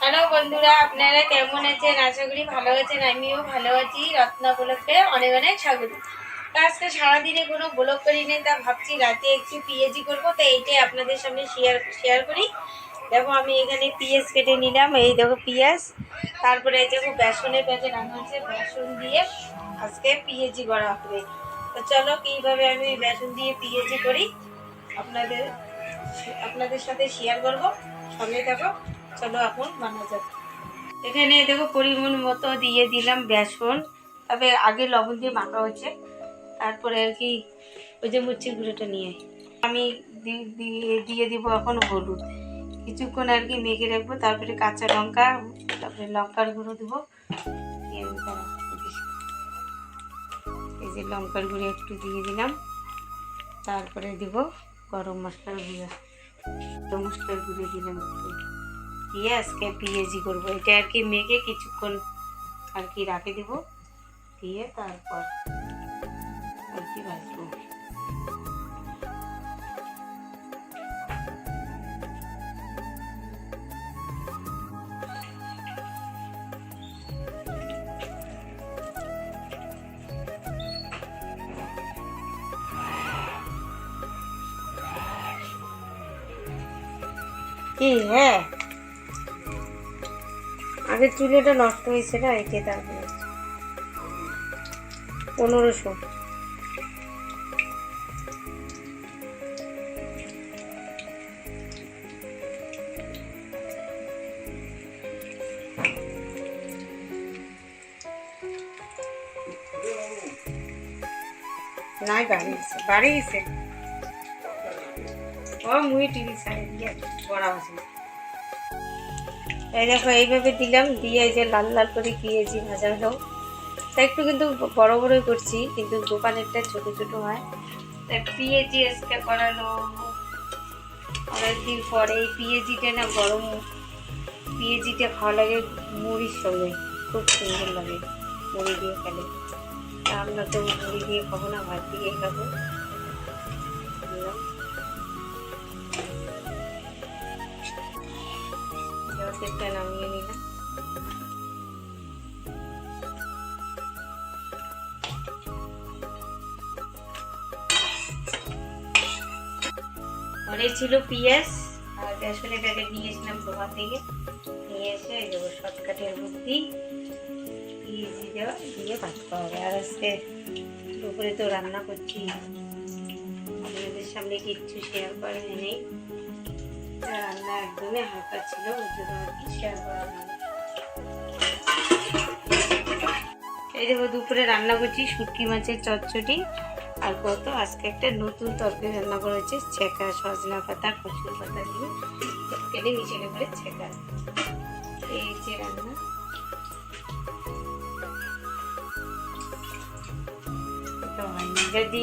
Hello বন্ধুরা, আপনারা কেমন আছেন? আশা করি ভালো আছেন, আমিও ভালো আছি। রত্না ব্লকে অনেক অনেক স্বাগত। আজকে সারাদিনে কোনো ব্লগ করিনি তা ভাবছি রাতে একটু পিএজি করব, তো এইটাই আপনাদের সামনে শেয়ার শেয়ার করি। দেখো, আমি এখানে পিঁয়াজ কেটে নিলাম, এই দেখো পিঁয়াজ তারপরে এই দেখো বেসনের প্যাকেট রান্না হচ্ছে, বেসন দিয়ে আজকে পিএজি করা হবে। তো চলো, কীভাবে আমি বেসন দিয়ে পিএজি করি, আপনাদের আপনাদের সাথে শেয়ার করব। চলো এখন বানা যাক। এখানে দেখো পরিমাণ মতো দিয়ে দিলাম বেসন। তবে আগে লবণ দিয়ে মাখা হচ্ছে তারপরে আর কি ওই যে মুচির গুঁড়োটা নিয়ে আমি দিয়ে দিব এখন হলুদ। কিছুক্ষণ আর কি মেখে রাখব। তারপরে কাঁচা লঙ্কা, তারপরে লঙ্কার গুঁড়ো দেবো। এই যে লঙ্কার গুঁড়ো একটু দিয়ে দিলাম। তারপরে দিব গরম মশলার গুঁড়ো। গরম মশলার গুঁড়ো দিলাম একটু দিয়ে আজকে পিঁয়াজি করব। এটা আর কি মেখে কিছুক্ষণ আর কি রাখে দিব। দিয়ে তারপর আর কি ভাজবো কি হ্যাঁ? আগে চুলেটা নষ্ট হয়েছে না, একে তারপরে পনেরোশো। নাই বাড়ি গেছে বাড়ি গেছে ও, মুই টিভি সাইড দিয়ে পড়া আছে এই দেখো, এইভাবে দিলাম, দিয়ে এই যে লাল লাল করে পিঁয়াজি ভাজা হলো তা একটু কিন্তু বড় বড়ই করছি, কিন্তু দোকানেরটা ছোট ছোট হয়। তা পিঁয়াজি আজকে করানো অনেকদিন পরে এই পিঁয়াজিটা না গরম পিঁয়াজিটা ভালো লাগে মুড়ির সঙ্গে, খুব সুন্দর লাগে মুড়ি দিয়ে খেলে। তা আমরা তো মুড়ি দিয়ে খাব না, ভাত দিয়ে খাব। জলটা নামিয়ে নিলাম। ঘরে ছিল পিঁয়াজ, আর বেসনের প্যাকেট নিয়ে এসেছিলাম দোকান থেকে নিয়ে এসে এই দেবো শর্টকাটের বুদ্ধি পিঁয়াজ দেওয়া দিয়ে ভাজতে হবে। আর আজকে দুপুরে তো রান্না করছি আপনাদের সামনে কিচ্ছু শেয়ার করা নেই। রান্না একদমই হালকা ছিল এই দেখো দুপুরে রান্না করছি শুটকি মাছের চচ্চড়ি, আর কত আজকে একটা নতুন তরকারি রান্না করা করেছে ছেঁকা সজনা পাতা, কচুর পাতা দিয়ে তরকারি মিশিয়ে করে ছেঁকা। এই যে রান্না। হয়নি যদি